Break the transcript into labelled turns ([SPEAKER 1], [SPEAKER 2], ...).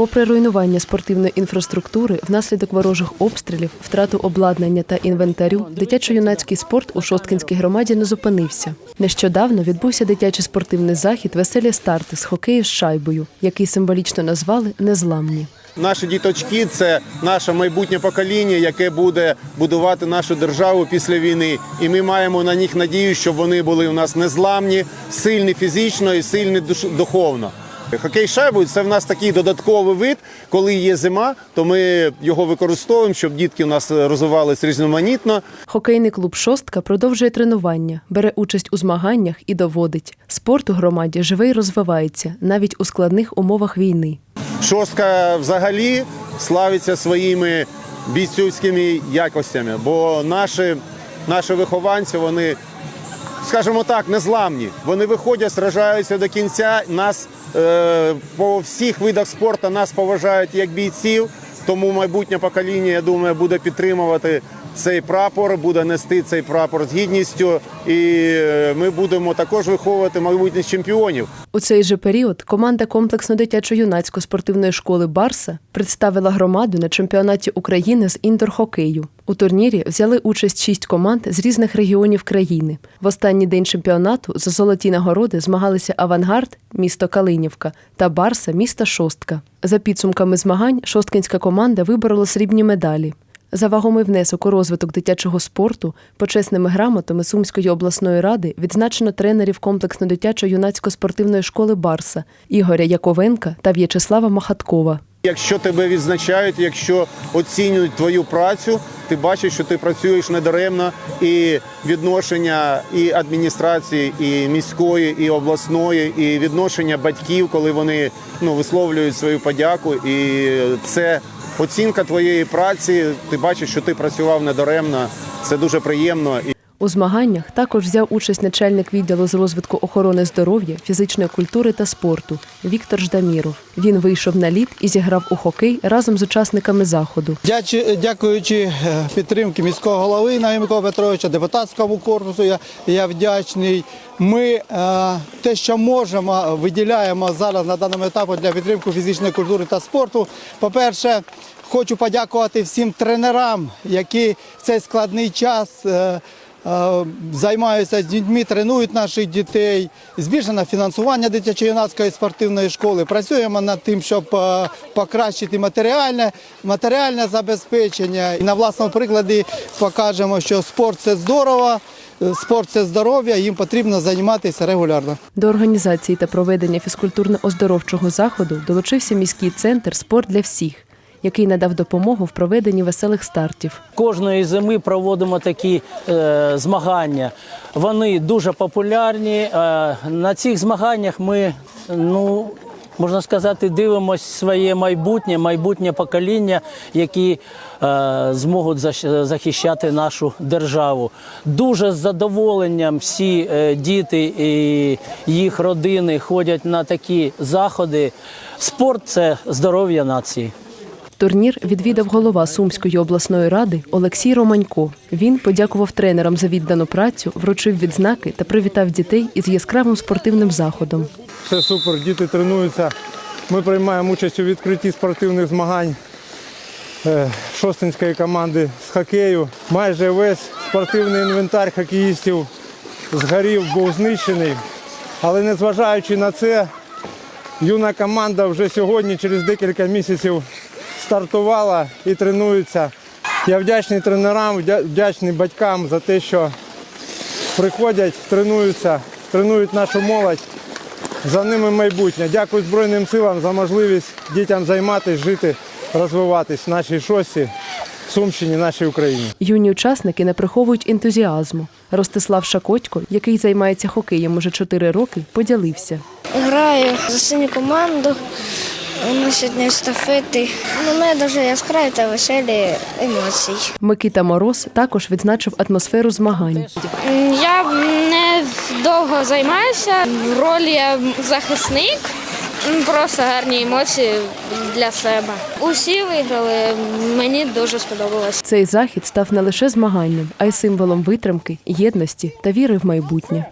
[SPEAKER 1] Попри руйнування спортивної інфраструктури внаслідок ворожих обстрілів, втрату обладнання та інвентарю, дитячо-юнацький спорт у Шосткинській громаді не зупинився. Нещодавно відбувся дитячий спортивний захід Веселі старти з хокею з шайбою, який символічно назвали Незламні.
[SPEAKER 2] Наші діточки це наше майбутнє покоління, яке буде будувати нашу державу після війни. І ми маємо на них надію, щоб вони були у нас незламні, сильні фізично і сильні духовно. Хокей шайбою це в нас такий додатковий вид. Коли є зима, то ми його використовуємо, щоб дітки у нас розвивалися різноманітно.
[SPEAKER 1] Хокейний клуб Шостка продовжує тренування, бере участь у змаганнях і доводить. Спорт у громаді живе і розвивається навіть у складних умовах війни.
[SPEAKER 2] Шостка взагалі славиться своїми бійцівськими якостями, бо наші, наші вихованці, вони, скажімо так, незламні. Вони виходять, сражаються до кінця. Нас е, по всіх видах спорту нас поважають як бійців. Тому майбутнє покоління, я думаю, буде підтримувати цей прапор, буде нести цей прапор з гідністю, і е, ми будемо також виховувати майбутніх чемпіонів.
[SPEAKER 1] У цей же період команда комплексно-дитячо-юнацької спортивної школи Барса представила громаду на чемпіонаті України з індор-хокею. У турнірі взяли участь шість команд з різних регіонів країни. В останній день чемпіонату за золоті нагороди змагалися Авангард, місто Калинівка, та Барса, місто Шостка. За підсумками змагань шосткинська команда виборола срібні медалі. За вагомий внесок у розвиток дитячого спорту почесними грамотами Сумської обласної ради відзначено тренерів комплексно-дитячо-юнацької спортивної школи Барса Ігоря Яковенка та В'ячеслава Махаткова.
[SPEAKER 2] Якщо тебе відзначають, якщо оцінюють твою працю, ти бачиш, що ти працюєш недаремно, і відношення і адміністрації, і міської, і обласної, і відношення батьків, коли вони ну висловлюють свою подяку, і це оцінка твоєї праці. Ти бачиш, що ти працював недаремно. Це дуже приємно. І
[SPEAKER 1] У змаганнях також взяв участь начальник відділу з розвитку охорони здоров'я, фізичної культури та спорту Віктор Ждаміров. Він вийшов на лід і зіграв у хокей разом з учасниками заходу.
[SPEAKER 3] Дякуючи е, підтримки міського голови Наїма Микола Петровича, депутатському корпусу, я, я вдячний. Ми е, те, що можемо, виділяємо зараз на даному етапі для підтримки фізичної культури та спорту. По-перше, хочу подякувати всім тренерам, які в цей складний час. е, е, Займаються з дітьми, тренують наших дітей, збільшено фінансування дитячо-юнацької спортивної школи. Працюємо над тим, щоб е, покращити матеріальне, матеріальне забезпечення. І на власному прикладі покажемо, що спорт це здорово, спорт це здоров'я, їм потрібно займатися регулярно.
[SPEAKER 1] До організації та проведення фізкультурно-оздоровчого заходу долучився міський центр Спорт для всіх, який надав допомогу в проведенні веселих стартів.
[SPEAKER 4] Кожної зими проводимо такі е, змагання. Вони дуже популярні. Е, на цих змаганнях ми, ну можна сказати, дивимося своє майбутнє, майбутнє покоління, які е, зможуть захищати нашу державу. Дуже з задоволенням всі е, діти і їх родини ходять на такі заходи. Спорт це здоров'я нації.
[SPEAKER 1] Турнір відвідав голова Сумської обласної ради Олексій Романько. Він подякував тренерам за віддану працю, вручив відзнаки та привітав дітей із яскравим спортивним заходом.
[SPEAKER 5] Все супер, діти тренуються. Ми приймаємо участь у відкритті спортивних змагань е, шостинської команди з хокею. Майже весь спортивний інвентар хокеїстів згорів, був знищений. Але незважаючи на це, юна команда вже сьогодні, через декілька місяців, стартувала і тренується. Я вдячний тренерам, вдячний батькам за те, що приходять, тренуються, тренують нашу молодь. За ними майбутнє. Дякую Збройним силам за можливість дітям займатися, жити, розвиватись в нашій шості, Сумщині, нашій Україні.
[SPEAKER 1] Юні учасники не приховують ентузіазму. Ростислав Шакотько, який займається хокеєм уже 4 роки, поділився.
[SPEAKER 6] Граю за синю команду. У нас сьогодні естафети. Ну, у мене дуже яскраві та веселі емоції.
[SPEAKER 1] Микита Мороз також відзначив атмосферу змагань.
[SPEAKER 7] Я не довго займаюся. В ролі я захисник. Просто гарні емоції для себе. Усі виграли. Мені дуже сподобалось.
[SPEAKER 1] Цей захід став не лише змаганням, а й символом витримки, єдності та віри в майбутнє.